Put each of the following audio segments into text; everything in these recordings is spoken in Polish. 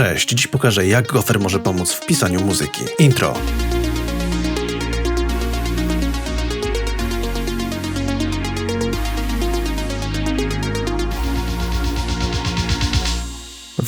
Cześć, dziś pokażę jak gofer może pomóc w pisaniu muzyki. Intro.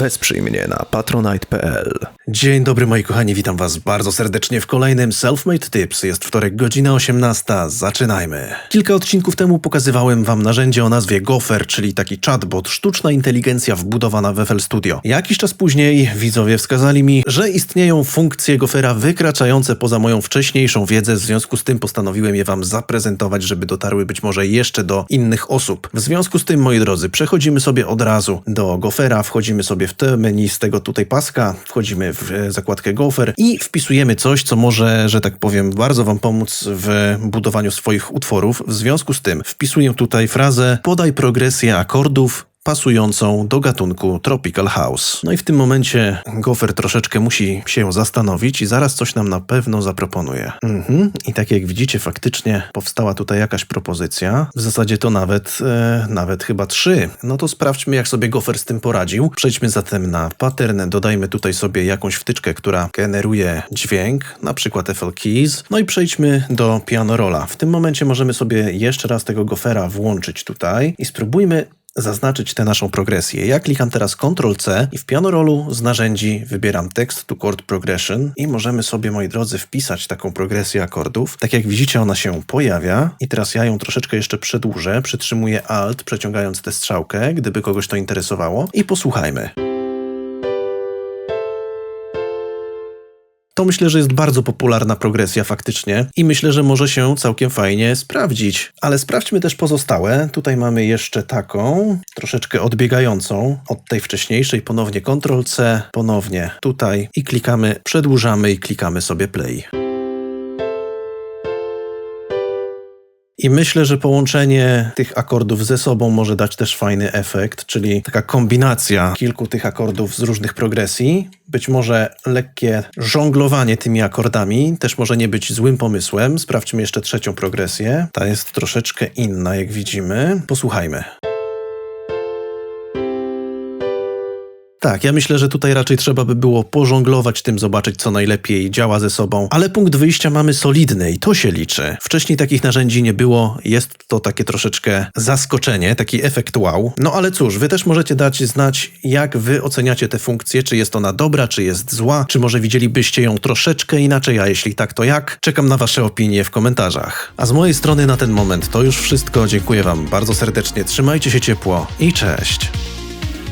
Wesprzyj mnie na patronite.pl. Dzień dobry moi kochani, witam was bardzo serdecznie w kolejnym Selfmade Tips. Jest wtorek, godzina 18. Zaczynajmy. Kilka odcinków temu pokazywałem wam narzędzie o nazwie Gopher, czyli taki chatbot, sztuczna inteligencja wbudowana w FL Studio. Jakiś czas później widzowie wskazali mi, że istnieją funkcje Gophera wykraczające poza moją wcześniejszą wiedzę, w związku z tym postanowiłem je wam zaprezentować, żeby dotarły być może jeszcze do innych osób. W związku z tym, moi drodzy, przechodzimy sobie od razu do Gophera, wchodzimy sobie w te menu z tego tutaj paska, wchodzimy w e, zakładkę Gopher i wpisujemy coś, co może, że tak powiem, bardzo wam pomóc w budowaniu swoich utworów. W związku z tym wpisuję tutaj frazę podaj progresję akordów pasującą do gatunku Tropical House. No i w tym momencie Gopher troszeczkę musi się zastanowić i zaraz coś nam na pewno zaproponuje. Mhm. I tak jak widzicie, faktycznie powstała tutaj jakaś propozycja. W zasadzie to nawet, e, nawet chyba trzy. No to sprawdźmy, jak sobie Gopher z tym poradził. Przejdźmy zatem na pattern, dodajmy tutaj sobie jakąś wtyczkę, która generuje dźwięk, na przykład FL Keys. No i przejdźmy do piano rolla. W tym momencie możemy sobie jeszcze raz tego Gophera włączyć tutaj i spróbujmy zaznaczyć tę naszą progresję. Ja klikam teraz Ctrl-C i w pianorolu z narzędzi wybieram Text to Chord Progression i możemy sobie, moi drodzy, wpisać taką progresję akordów. Tak jak widzicie, ona się pojawia i teraz ja ją troszeczkę jeszcze przedłużę, przytrzymuję Alt, przeciągając tę strzałkę, gdyby kogoś to interesowało i posłuchajmy. To myślę, że jest bardzo popularna progresja faktycznie i myślę, że może się całkiem fajnie sprawdzić. Ale sprawdźmy też pozostałe. Tutaj mamy jeszcze taką, troszeczkę odbiegającą od tej wcześniejszej. Ponownie Ctrl-C, ponownie tutaj i klikamy, przedłużamy i klikamy sobie play. I myślę, że połączenie tych akordów ze sobą może dać też fajny efekt, czyli taka kombinacja kilku tych akordów z różnych progresji. Być może lekkie żonglowanie tymi akordami też może nie być złym pomysłem. Sprawdźmy jeszcze trzecią progresję. Ta jest troszeczkę inna, jak widzimy. Posłuchajmy. Tak, ja myślę, że tutaj raczej trzeba by było pożonglować tym, zobaczyć co najlepiej działa ze sobą, ale punkt wyjścia mamy solidny i to się liczy. Wcześniej takich narzędzi nie było, jest to takie troszeczkę zaskoczenie, taki efekt wow. No ale cóż, wy też możecie dać znać, jak wy oceniacie tę funkcję, czy jest ona dobra, czy jest zła, czy może widzielibyście ją troszeczkę inaczej, a jeśli tak, to jak? Czekam na wasze opinie w komentarzach. A z mojej strony na ten moment to już wszystko, dziękuję wam bardzo serdecznie, trzymajcie się ciepło i cześć.